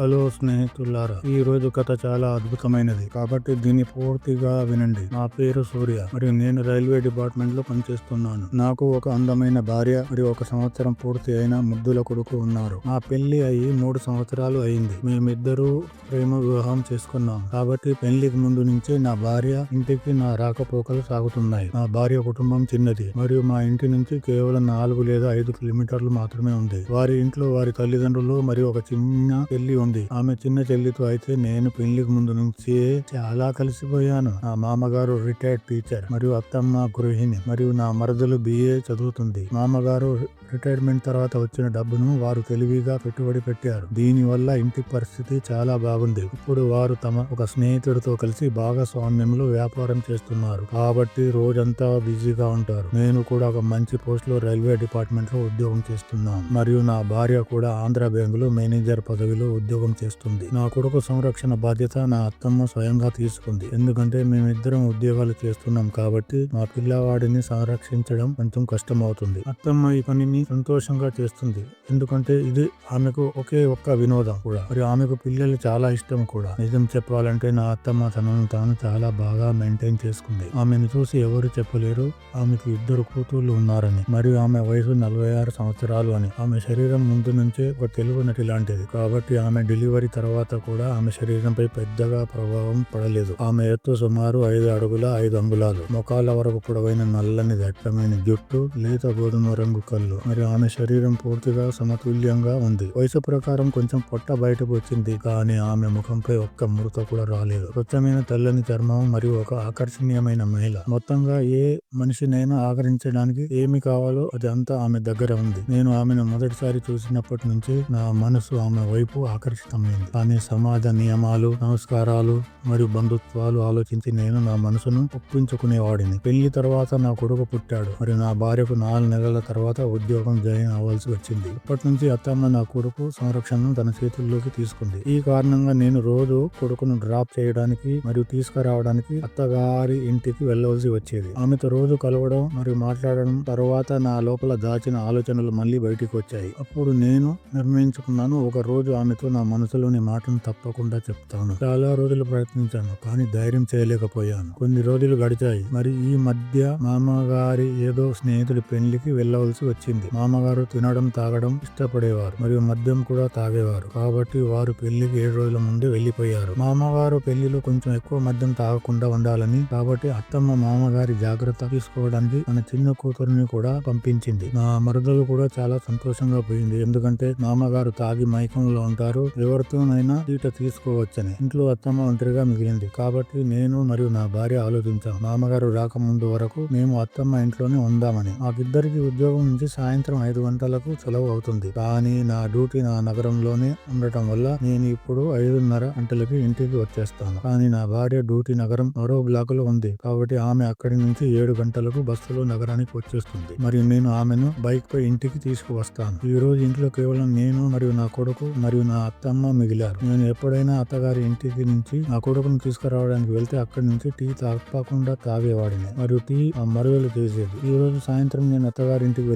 Hello స్నేహితులారా ఈ రోజు కథ చాలా అద్భుతమైనది. కాబట్టి దీన్ని పూర్తిగా వినండి. నా పేరు సూర్య మరియు నేను రైల్వే డిపార్ట్మెంట్లో పనిచేస్తున్నాను. నాకు ఒక అందమైన భార్య మరియు ఒక సంవత్సరం పూర్తి అయిన ముద్దుల కొడుకు ఉన్నారు. నా పెళ్ళి అయ్యి మూడు సంవత్సరాలు అయింది. మేమిద్దరూ ప్రేమ వివాహం చేసుకున్నాం. కాబట్టి పెళ్ళికి ముందు నుంచే నా భార్య ఇంటికి నా రాకపోకలు సాగుతున్నాయి. నా భార్య కుటుంబం చిన్నది మరియు మా ఇంటి నుంచి కేవలం నాలుగు లేదా ఐదు కిలోమీటర్లు మాత్రమే ఉంది. వారి ఇంట్లో వారి తల్లిదండ్రులు మరియు ఒక చిన్న చెల్లి ఉంది. ఆమె చిన్న చెల్లితో అయితే నేను పెళ్ళికి ముందు నుంచి చాలా కలిసిపోయాను. నా మామగారు రిటైర్డ్ టీచర్ మరియు అత్తమ్మ గృహిణి మరియు నా మరదలు బిఏ చదువుతుంది. మామగారు రిటైర్మెంట్ తర్వాత వచ్చిన డబ్బును వారు తెలివిగా పెట్టుబడి పెట్టారు. దీనివల్ల ఇంటి పరిస్థితి చాలా బాగుంది. ఇప్పుడు వారు తమ ఒక స్నేహితుడితో కలిసి భాగస్వామ్యంలో వ్యాపారం చేస్తున్నారు. కాబట్టి రోజంతా బిజీగా ఉంటారు. నేను కూడా ఒక మంచి పోస్ట్లో రైల్వే డిపార్ట్మెంట్లో ఉద్యోగం చేస్తున్నాను. మరియు నా భార్య కూడా ఆంధ్ర బ్యాంక్లో మేనేజర్ పదవిలో ఉద్యోగం చేస్తుంది. నా కొడుకు సంరక్షణ బాధ్యత నా అత్తమ్మ స్వయంగా తీసుకుంది. ఎందుకంటే మేమిద్దరం ఉద్యోగాలు చేస్తున్నాం కాబట్టి మా పిల్లవాడిని సంరక్షించడం కొంచెం కష్టం అవుతుంది అత్తమ్మ ఈ పనిని సంతోషంగా చేస్తుంది. ఎందుకంటే ఇది ఆమెకు ఒకే ఒక్క వినోదం కూడా. మరియు ఆమెకు పిల్లలు చాలా ఇష్టం కూడా. నిజం చెప్పాలంటే నా అత్తమ్మ తనను తాను చాలా బాగా మెయింటైన్ చేసుకుంది. ఆమెను చూసి ఎవరు చెప్పలేరు. ఆమెకు ఇద్దరు కూతుళ్ళు ఉన్నారని. మరియు ఆమె వయసు నలభై ఆరు సంవత్సరాలు అని. ఆమె శరీరం ముందు నుంచే ఒక తెలుగు నటి లాంటిది. కాబట్టి ఆమె డెలివరీ తర్వాత కూడా ఆమె శరీరంపై పెద్దగా ప్రభావం పడలేదు. ఆమె ఎత్తు సుమారు ఐదు అడుగుల ఐదు అంగుళాలు. మొకాల వరకు పొడవైన నల్లని దట్టమైన జుట్టు లేత గోధుమ రంగు కళ్ళు. మరియు ఆమె శరీరం పూర్తిగా సమతుల్యంగా ఉంది. వయసు ప్రకారం కొంచెం పొట్ట బయటకు వచ్చింది. కానీ ఆమె ముఖంపై ఒక్క మృత కూడా రాలేదు. స్వచ్ఛమైన తెల్లని చర్మం మరియు ఒక ఆకర్షణీయమైన మహిళ మొత్తంగా ఏ మనిషినైనా ఆకరించడానికి ఏమి కావాలో అది అంతా ఆమె దగ్గర ఉంది. నేను ఆమెను మొదటిసారి చూసినప్పటి నుంచి నా మనసు ఆమె వైపు ఆకర్షితమైంది. కానీ సమాజ నియమాలు నమస్కారాలు మరియు బంధుత్వాలు ఆలోచించి నేను నా మనసును ఒప్పించుకునేవాడిని. పెళ్ళి తర్వాత నా కొడుకు పుట్టాడు. మరియు నా భార్యకు నాలుగు నెలల తర్వాత ఉద్యోగం జాయిన్ అవ్వాల్సి వచ్చింది. ఇప్పటి నుంచి అత్తమ్మ నా కొడుకు సంరక్షణను తన చేతుల్లోకి తీసుకుంది. ఈ కారణంగా నేను రోజు కొడుకును డ్రాప్ చేయడానికి మరియు తీసుకురావడానికి అత్తగారి ఇంటికి వెళ్ళవలసి వచ్చేది. ఆమెతో రోజు కలవడం మరియు మాట్లాడడం తర్వాత నా లోపల దాచిన ఆలోచనలు మళ్ళీ బయటికి వచ్చాయి. అప్పుడు నేను నిర్ణయించుకున్నాను ఒక రోజు ఆమెతో నా మనసులోని మాటను తప్పకుండా చెప్తాను. చాలా రోజులు ప్రయత్నించాను కానీ ధైర్యం చేయలేకపోయాను. కొన్ని రోజులు గడిచాయి మరి ఈ మధ్య మామగారి ఏదో స్నేహితుడి పెళ్ళికి వెళ్ళవలసి వచ్చింది. మామగారు తినడం తాగడం ఇష్టపడేవారు మరియు మద్యం కూడా తాగేవారు. కాబట్టి వారు పెళ్ళికి ఏడు రోజుల ముందు వెళ్ళిపోయారు మామగారు పెళ్ళిలో కొంచెం ఎక్కువ మద్యం తాగకుండా ఉండాలని కాబట్టి అత్తమ్మ మామగారి జాగ్రత్త తీసుకోవడానికి మన చిన్న కూతురిని కూడా పంపించింది. నా మరదలు కూడా చాలా సంతోషంగా పోయింది. ఎందుకంటే మామగారు తాగి మైకంలో ఉంటారు. ఎవరితోనైనా తీట తీసుకోవచ్చని ఇంట్లో అత్తమ్మ ఒంటరిగా మిగిలింది. కాబట్టి నేను మరియు నా భార్య ఆలోచించాం. మామగారు రాకముందు వరకు మేము అత్తమ్మ ఇంట్లోనే ఉందామని. మాకిద్దరికి ఉద్యోగం నుంచి సాయంత్రం ఐదు గంటలకు సెలవు అవుతుంది. కానీ నా డ్యూటీ నా నగరంలోనే ఉండటం వల్ల నేను ఇప్పుడు ఐదున్నర గంటలకి ఇంటికి వచ్చేస్తాను. కానీ నా భార్య డ్యూటీ నగరం మరో బ్లాక్లో ఉంది. కాబట్టి ఆమె అక్కడి నుంచి ఏడు గంటలకు బస్సులో నగరానికి వచ్చేస్తుంది. మరియు నేను ఆమెను బైక్ పై ఇంటికి తీసుకువస్తాను. ఈ రోజు ఇంట్లో కేవలం నేను మరియు నా కొడుకు మరియు నా అత్తమ్మ మిగిలారు. నేను ఎప్పుడైనా అత్తగారి ఇంటికి నుంచి నా కొడుకును తీసుకురావడానికి వెళ్తే అక్కడి నుంచి టీ తాగకుండా తాగేవాడిని. మరియు టీ మరుగులు చేసేది. ఈ రోజు సాయంత్రం నేను అత్తగారి ఇంటికి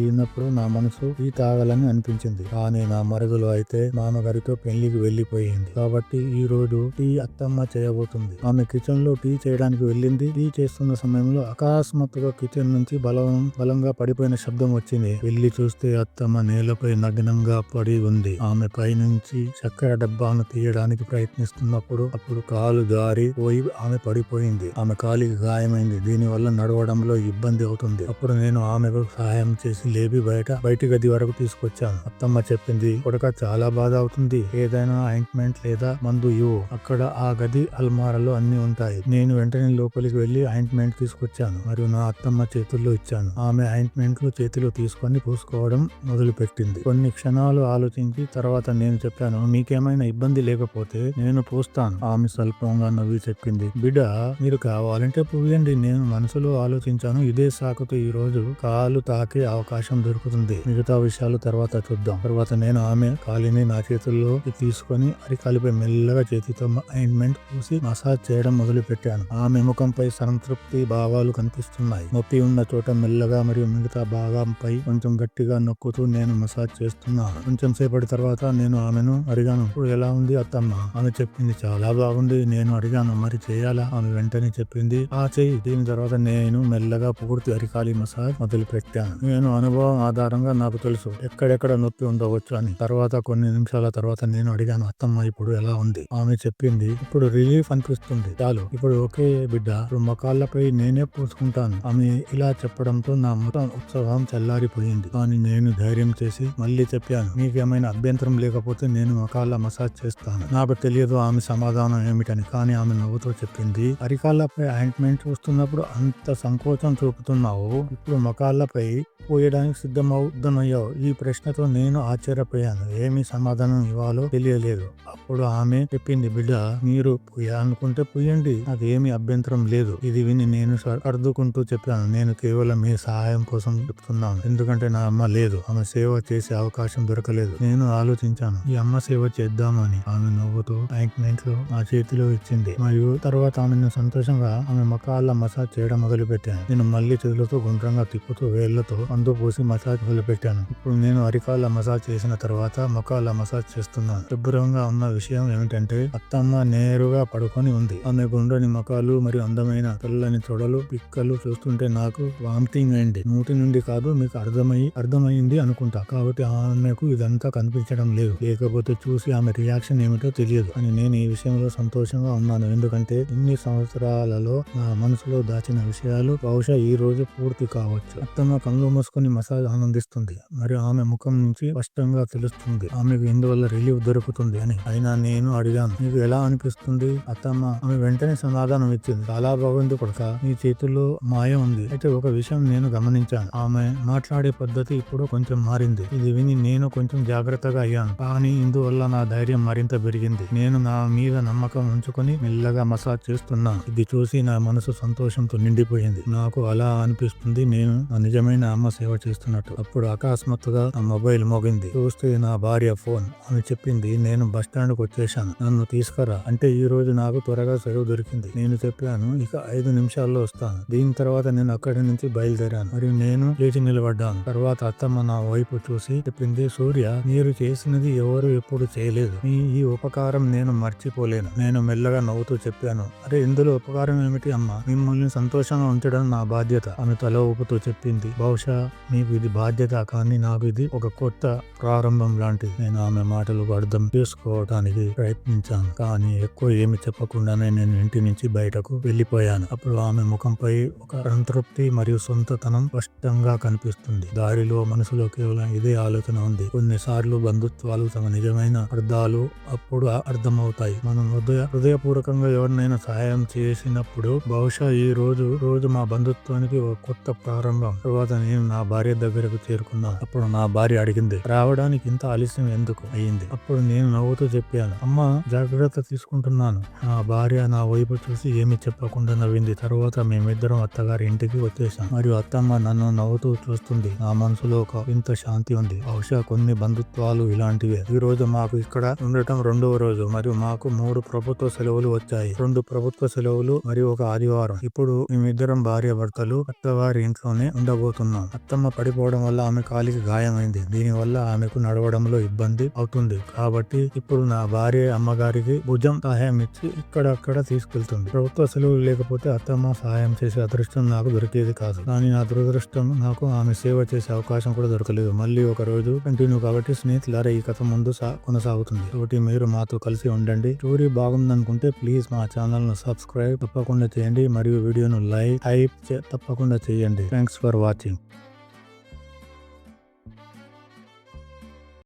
వెళ్ళినప్పుడు నా మనసు టీ తాగాలని అనిపించింది. కానీ నా మరుగులు అయితే మామగారితో పెళ్ళికి వెళ్ళిపోయింది కాబట్టి ఈ రోజు టీ అత్తమ్మ చేయబోతుంది. ఆమె కిచెన్లో టీ చేయడానికి వెళ్ళింది. టీ చేస్తున్న సమయంలో అకస్మాత్తుగా కిచెన్ నుంచి బలం బలంగా పడిపోయిన శబ్దం వచ్చింది. వెళ్ళి చూస్తే అత్తమ్మ నేలపై నగ్నంగా పడి ఉంది. ఆమె పైనుంచి చక్కెర డబ్బాను తీయడానికి ప్రయత్నిస్తున్నప్పుడు అప్పుడు కాలు జారి పోయి ఆమె పడిపోయింది. ఆమె కాలికి గాయమైంది. దీని వల్ల నడవడంలో ఇబ్బంది అవుతుంది. అప్పుడు నేను ఆమెకు సహాయం చేసి లేపి బయట బయటి గది వరకు తీసుకొచ్చాను. అత్తమ్మ చెప్పింది కొడక చాలా బాధ అవుతుంది. ఏదైనా ఆయింట్మెంట్ లేదా మందు ఇవ్వు. అక్కడ ఆ గది అల్మారాలో అన్ని ఉంటాయి. నేను వెంటనే లోపలికి వెళ్ళి ఆయింట్మెంట్ తీసుకొచ్చాను మరియు నా అత్తమ్మ చేతుల్లో ఇచ్చాను. ఆమె ఆయింట్మెంట్లు చేతిలో తీసుకొని పూసుకోవడం మొదలుపెట్టింది. కొన్ని క్షణాలు ఆలోచించి తర్వాత నేను చెప్పాను మీకేమైనా ఇబ్బంది లేకపోతే నేను పూస్తాను. ఆమె స్వల్పంగా నవ్వి చెప్పింది బిడ్డ మీరు కావాలంటే పూయండి. నేను మనసులో ఆలోచించాను. ఇదే సాకుతో ఈ రోజు కాలు తాకే అవకాశం దొరుకుతుంది మిగతా విషయాలు తర్వాత చూద్దాం. తర్వాత నేను ఆమె కాలిని నా చేతుల్లో తీసుకొని అరికాలిపై మెల్లగా చేతితో ఆయింట్మెంట్ పూసి మసాజ్ చేయడం మొదలు పెట్టాను ఆమె ముఖంపై సంతృప్తి భావాలు కనిపిస్తున్నాయి. నొప్పి ఉన్న చోట మెల్లగా మరియు మిగతా భాగంపై కొంచెం గట్టిగా నొక్కుతూ నేను మసాజ్ చేస్తున్నాను. కొంచెం సేపటి తర్వాత నేను ఆమెను అడిగాను. ఇప్పుడు ఎలా ఉంది అత్తమ్మ? ఆమె చెప్పింది చాలా బాగుంది. నేను అడిగాను మరి చేయాలా? ఆమె వెంటనే చెప్పింది ఆ చెయ్యి. దీని తర్వాత నేను మెల్లగా పూర్తి అరికాలి మసాజ్ మొదలు పెట్టాను నేను అనుభవం ఆధారంగా నాకు తెలుసు. ఎక్కడెక్కడ నొప్పి ఉండవచ్చు అని. తర్వాత కొన్ని నిమిషాల తర్వాత నేను అడిగాను అత్తమ్మ ఇప్పుడు ఎలా ఉంది? ఆమె చెప్పింది ఇప్పుడు రిలీఫ్ అనిపిస్తుంది. చాలు. ఇప్పుడు ఓకే బిడ్డ. ఇప్పుడు మొకాళ్ళపై నేనే పూసుకుంటాను. ఆమె ఇలా చెప్పడంతో నా మొత్తం ఉత్సాహం చల్లారిపోయింది. కానీ నేను ధైర్యం చేసి మళ్ళీ చెప్పాను మీకేమైనా అభ్యంతరం లేకపోతే నేను మొకాళ్ళ మసాజ్ చేస్తాను. నాకు తెలియదు ఆమె సమాధానం ఏమిటని. కానీ ఆమె నవ్వుతో చెప్పింది అరికాళ్ళపై ఆయింట్మెంట్ చూస్తున్నప్పుడు అంత సంకోచం చూపుతున్నావు. ఇప్పుడు మొకాళ్ళపై పోయడానికి సిద్ధం అర్థమవుతున్నాయో ఈ ప్రశ్నతో నేను ఆశ్చర్యపోయాను. ఏమి సమాధానం ఇవ్వాలో తెలియలేదు. అప్పుడు ఆమె చెప్పింది బిడ్డ మీరు అనుకుంటే పోయండి. నాకేమి అభ్యంతరం లేదు. ఇది విని నేను అర్దుకుంటూ చెప్పాను. నేను కేవలం మీ సహాయం కోసం చెప్తున్నాను. ఎందుకంటే నా అమ్మ లేదు. ఆమె సేవ చేసే అవకాశం దొరకలేదు. నేను ఆలోచించాను. ఈ అమ్మ సేవ చేద్దామని. ఆమె నవ్వుతూ ఆయింట్మెంట్లో నా చేతిలో ఇచ్చింది. మరియు తర్వాత ఆమెను సంతోషంగా ఆమె మకాళ్ళ మసాజ్ చేయడం మొదలు పెట్టాను నేను మళ్ళీ చేతులతో గుండ్రంగా తిప్పుతూ వేళ్ళతో అందు పోసి మసాజ్ మసాజ్ పెట్టాను. ఇప్పుడు నేను అరికాళ్ళ మసాజ్ చేసిన తర్వాత ముఖాల మసాజ్ చేస్తున్నాను. శుభ్రంగా ఉన్న విషయం ఏమిటంటే అత్తమ్మ నేరుగా పడుకొని ఉంది. ఆమె గుండ్రని ముఖాలు మరియు అందమైన తెల్లని తొడలు పిక్కలు చూస్తుంటే నాకు వామిటింగ్ అయింది. నోటి నుండి కాదు మీకు అర్థమై అర్థమైంది అనుకుంటా. కాబట్టి ఆమెకు ఇదంతా కనిపించడం లేదు. లేకపోతే చూసి ఆమె రియాక్షన్ ఏమిటో తెలియదు. అని నేను ఈ విషయంలో సంతోషంగా ఉన్నాను. ఎందుకంటే ఇన్ని సంవత్సరాలలో నా మనసులో దాచిన విషయాలు బహుశా ఈ రోజు పూర్తి కావచ్చు. అత్తమ్మ కళ్ళు మూసుకొని మసాజ్ ఆనందిస్తుంది. మరియు ఆమె ముఖం నుంచి స్పష్టంగా తెలుస్తుంది. ఆమెకు ఇందువల్ల రిలీఫ్ దొరుకుతుంది అని. అయినా నేను అడిగాను. నీకు ఎలా అనిపిస్తుంది? అత్తమ్మ ఆమె వెంటనే సమాధానం ఇచ్చింది. చాలా బాగుంది కొడక. నీ చేతుల్లో మాయ ఉంది. అయితే ఒక విషయం నేను గమనించాను. ఆమె మాట్లాడే పద్ధతి ఇప్పుడు కొంచెం మారింది. ఇది విని నేను కొంచెం జాగ్రత్తగా అయ్యాను. కానీ ఇందువల్ల నా ధైర్యం మరింత పెరిగింది. నేను నా మీద నమ్మకం ఉంచుకొని మెల్లగా మసాజ్ చేస్తున్నాను. ఇది చూసి నా మనసు సంతోషంతో నిండిపోయింది. నాకు అలా అనిపిస్తుంది. నేను నా నిజమైన అమ్మ సేవ చేస్తున్నట్టు. అప్పుడు. అకస్మాత్తుగా నా మొబైల్ మోగింది. చూస్తే నా భార్య ఫోన్ ఆమె చెప్పింది. నేను బస్ స్టాండ్కు వచ్చేసాను నన్ను తీసుకురా. అంటే ఈ రోజు నాకు త్వరగా సెలవు దొరికింది. నేను చెప్పాను ఇక ఐదు నిమిషాల్లో వస్తాను. దీని తర్వాత నేను అక్కడి నుంచి బయలుదేరాను. మరియు నేను లేచి నిలబడ్డాను. తర్వాత అత్తమ్మ నా వైపు చూసి చెప్పింది సూర్య మీరు చేసినది ఎవరు ఎప్పుడు చేయలేదు. మీ ఈ ఉపకారం నేను మర్చిపోలేను. నేను మెల్లగా నవ్వుతూ చెప్పాను. అరే ఇందులో ఉపకారం ఏమిటి అమ్మ? మిమ్మల్ని సంతోషంగా ఉంచడం నా బాధ్యత ఆమె తల ఊపుతూ చెప్పింది. బహుశా మీకు ఇది బాధ్యత కానీ నాకు ఇది ఒక కొత్త ప్రారంభం లాంటిది. నేను ఆమె మాటలకు అర్థం చేసుకోవడానికి ప్రయత్నించాను. కానీ ఎక్కువ ఏమి చెప్పకుండానే నేను ఇంటి నుంచి బయటకు వెళ్ళిపోయాను. అప్పుడు ఆమె ముఖంపై ఒక సంతృప్తి మరియు సొంతతనం స్పష్టంగా కనిపిస్తుంది. దారిలో మనసులో కేవలం ఇదే ఆలోచన ఉంది. కొన్నిసార్లు బంధుత్వాలు తమ నిజమైన అర్థాలు అప్పుడు అర్థమవుతాయి. మనం హృదయ హృదయపూర్వకంగా ఎవరినైనా సహాయం చేసినప్పుడు బహుశా ఈ రోజు రోజు మా బంధుత్వానికి ఒక కొత్త ప్రారంభం. తర్వాత నేను నా భార్య దగ్గర దగ్గరకు చేరుకున్నాను అప్పుడు నా భార్య అడిగింది రావడానికి ఇంత ఆలస్యం ఎందుకు అయ్యింది అప్పుడు నేను నవ్వుతూ చెప్పాను అమ్మ జాగ్రత్త తీసుకుంటున్నాను. నా భార్య నా వైపు చూసి ఏమి చెప్పకుండా నవ్వింది. తర్వాత మేమిద్దరం అత్తగారి ఇంటికి వచ్చేసాం. మరియు అత్తమ్మ నన్ను నవ్వుతూ చూస్తుంది. నా మనసులో ఒక ఇంత శాంతి ఉంది. బహుశా కొన్ని బంధుత్వాలు ఇలాంటివే. ఈ రోజు మాకు ఇక్కడ ఉండటం రెండవ రోజు. మరియు మాకు మూడు ప్రభుత్వ సెలవులు వచ్చాయి. రెండు ప్రభుత్వ సెలవులు మరియు ఒక ఆదివారం. ఇప్పుడు మేమిద్దరం భార్య భర్తలు అత్తగారి ఇంట్లోనే ఉండబోతున్నాం. అత్తమ్మ పడిపోవడం వల్ల ఆమె కాలికి గాయమైంది. దీనివల్ల ఆమెకు నడవడంలో ఇబ్బంది అవుతుంది. కాబట్టి ఇప్పుడు నా భార్య అమ్మగారికి భుజం సహాయం ఇచ్చి ఇక్కడక్కడ తీసుకెళ్తుంది. ప్రభుత్వ సెలవులు లేకపోతే అత్తమ్మ సహాయం చేసే అదృష్టం నాకు దొరికేది కాదు. కానీ నా దురదృష్టం నాకు ఆమె సేవ చేసే అవకాశం కూడా దొరకలేదు. మళ్ళీ ఒక రోజు కంటిన్యూ కాబట్టి స్నేహితులారా ఈ కథ ముందు కొనసాగుతుంది. కాబట్టి మీరు మాతో కలిసి ఉండండి. స్టోరీ బాగుందనుకుంటే ప్లీజ్ మా ఛానల్ను సబ్స్క్రైబ్ తప్పకుండా చేయండి. మరియు వీడియోను లైక్ హైప్ తప్పకుండా చేయండి. Thanks for watching.